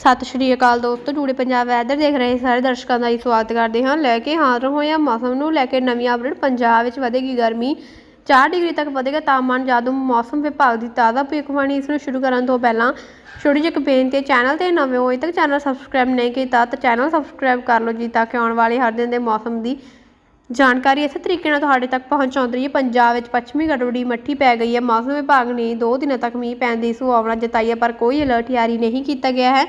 ਸਤਿ ਸ਼੍ਰੀ ਅਕਾਲ ਦੋਸਤੋ, ਜੂੜੇ ਪੰਜਾਬ ਵੈਦਰ ਦੇਖ ਰਹੇ ਸਾਰੇ ਦਰਸ਼ਕਾਂ ਦਾ ਹੀ ਸਵਾਗਤ ਕਰਦੇ ਹਾਂ। ਲੈ ਕੇ ਹਾਜ਼ਰ ਹੋਏ ਆ ਮੌਸਮ ਨੂੰ, ਲੈ ਕੇ ਨਵੀਂ ਅਪਡੇਟ ਪੰਜਾਬ ਵਿੱਚ ਵਧੇਗੀ ਗਰਮੀ। 4 ਡਿਗਰੀ ਤੱਕ ਵਧੇਗਾ ਤਾਪਮਾਨ, ਜਾਦੂ ਮੌਸਮ ਵਿਭਾਗ ਦੀ ਤਾਜ਼ਾ ਭਵਿੱਖਬਾਣੀ ਇਸ ਨੂੰ ਸ਼ੁਰੂ ਕਰਨ ਤੋਂ ਪਹਿਲਾਂ ਛੋਟੀ ਜਿਹੀ ਇੱਕ ਬੇਨਤੀ ਹੈ ਚੈਨਲ ਤੇ ਨਵੇਂ ਹੋਏ ਤੱਕ ਚੈਨਲ ਸਬਸਕ੍ਰਾਈਬ ਨਹੀਂ ਕੀਤਾ, ਤਾਂ ਚੈਨਲ ਸਬਸਕ੍ਰਾਈਬ ਕਰ ਲਓ ਜੀ, ਤਾਂ ਕਿ ਆਉਣ ਵਾਲੇ ਹਰ ਦਿਨ ਦੇ ਮੌਸਮ ਦੀ ਜਾਣਕਾਰੀ ਇਸੇ ਤਰੀਕੇ ਨਾਲ ਤੁਹਾਡੇ ਤੱਕ ਪਹੁੰਚਾਉਂਦੀ ਰਹੀ ਹੈ ਪੰਜਾਬ ਵਿੱਚ ਪੱਛਮੀ ਗੜਬੜੀ ਮੱਠੀ ਪੈ ਗਈ ਹੈ। ਮੌਸਮ ਵਿਭਾਗ ਨੇ 2 ਦਿਨਾਂ ਤੱਕ ਮੀਂਹ ਪੈਣ ਦੀ ਸੰਭਾਵਨਾ ਜਤਾਈ ਹੈ, ਪਰ ਕੋਈ ਅਲਰਟ ਜਾਰੀ ਨਹੀਂ ਕੀਤਾ ਗਿਆ ਹੈ।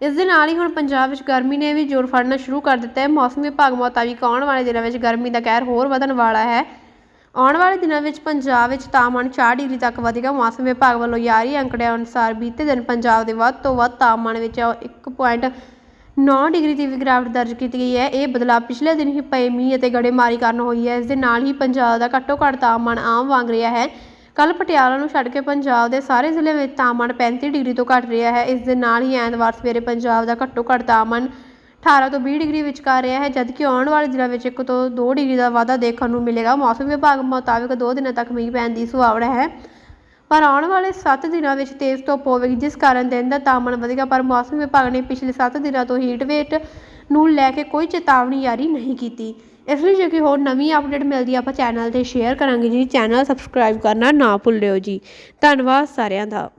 ਇਸ ਦੇ ਨਾਲ ਹੀ ਹੁਣ ਪੰਜਾਬ ਵਿੱਚ ਗਰਮੀ ਨੇ ਵੀ ਜ਼ੋਰ ਫੜਨਾ ਸ਼ੁਰੂ ਕਰ ਦਿੱਤਾ ਹੈ। ਮੌਸਮ ਵਿਭਾਗ ਮੁਤਾਬਿਕ ਆਉਣ ਵਾਲੇ ਦਿਨਾਂ ਵਿੱਚ ਗਰਮੀ ਦਾ ਕਹਿਰ ਹੋਰ ਵਧਣ ਵਾਲਾ ਹੈ। ਆਉਣ ਵਾਲੇ ਦਿਨਾਂ ਵਿੱਚ ਪੰਜਾਬ ਵਿੱਚ ਤਾਪਮਾਨ 4 ਡਿਗਰੀ ਤੱਕ ਵਧੇਗਾ। ਮੌਸਮ ਵਿਭਾਗ ਵੱਲੋਂ ਜਾਰੀ ਅੰਕੜਿਆਂ ਅਨੁਸਾਰ ਬੀਤੇ ਦਿਨ ਪੰਜਾਬ ਦੇ ਵੱਧ ਤੋਂ ਵੱਧ ਤਾਪਮਾਨ ਵਿੱਚ 1.9 ਡਿਗਰੀ ਦੀ ਵੀ ਗਿਰਾਵਟ ਦਰਜ ਕੀਤੀ ਗਈ ਹੈ। ਇਹ ਬਦਲਾਅ ਪਿਛਲੇ ਦਿਨ ਹੀ ਪਏ ਮੀਂਹ ਅਤੇ ਗੜੇਮਾਰੀ ਕਾਰਨ ਹੋਈ ਹੈ। ਇਸ ਦੇ ਨਾਲ ਹੀ ਪੰਜਾਬ ਦਾ ਘੱਟੋ ਘੱਟ ਤਾਪਮਾਨ ਆਮ ਵਾਂਗ ਰਿਹਾ ਹੈ। ਕੱਲ ਪਟਿਆਲਾ ਨੂੰ ਛੱਡ ਕੇ ਪੰਜਾਬ ਦੇ ਸਾਰੇ ਜ਼ਿਲ੍ਹੇ ਵਿੱਚ ਤਾਪਮਾਨ 35 ਡਿਗਰੀ ਤੋਂ ਘੱਟ ਰਿਹਾ ਹੈ। ਇਸ ਦੇ ਨਾਲ ਹੀ ਐਤਵਾਰ ਸਵੇਰੇ ਪੰਜਾਬ ਦਾ ਘੱਟੋ ਘੱਟ ਤਾਪਮਾਨ 18 ਤੋਂ 20 ਡਿਗਰੀ ਵਿਚਕਾਰ ਰਿਹਾ ਹੈ, ਜਦਕਿ ਆਉਣ ਵਾਲੇ ਦਿਨਾਂ ਵਿੱਚ 1 ਤੋਂ 2 ਡਿਗਰੀ ਦਾ ਵਾਧਾ ਦੇਖਣ ਨੂੰ ਮਿਲੇਗਾ। ਮੌਸਮ ਵਿਭਾਗ ਮੁਤਾਬਕ 2 ਦਿਨਾਂ ਤੱਕ ਮੀਂਹ ਪੈਣ ਦੀ ਸੰਭਾਵਨਾ ਹੈ। ਪਰ ਆਉਣ ਵਾਲੇ 7 ਦਿਨਾਂ ਵਿੱਚ ਤੇਜ਼ ਧੁੱਪ ਹੋਵੇਗੀ, ਜਿਸ ਕਾਰਨ ਦਿਨ ਦਾ ਤਾਪਮਾਨ ਵਧੇਗਾ। ਪਰ ਮੌਸਮ ਵਿਭਾਗ ਨੇ ਪਿਛਲੇ 7 ਦਿਨਾਂ ਤੋਂ ਹੀਟ ਵੇਟ ਨੂੰ ਲੈ ਕੇ ਕੋਈ ਚੇਤਾਵਨੀ ਜਾਰੀ ਨਹੀਂ ਕੀਤੀ। ਇਸ ਲਈ ਜੇ ਕੋਈ ਹੋਰ ਨਵੀਂ ਅਪਡੇਟ ਮਿਲਦੀ ਹੈ ਆਪਾਂ ਚੈਨਲ ਤੇ ਸ਼ੇਅਰ ਕਰਾਂਗੇ ਜੀ। ਚੈਨਲ ਸਬਸਕ੍ਰਾਈਬ ਕਰਨਾ ਨਾ ਭੁੱਲਿਓ ਜੀ। ਧੰਨਵਾਦ ਸਾਰਿਆਂ ਦਾ।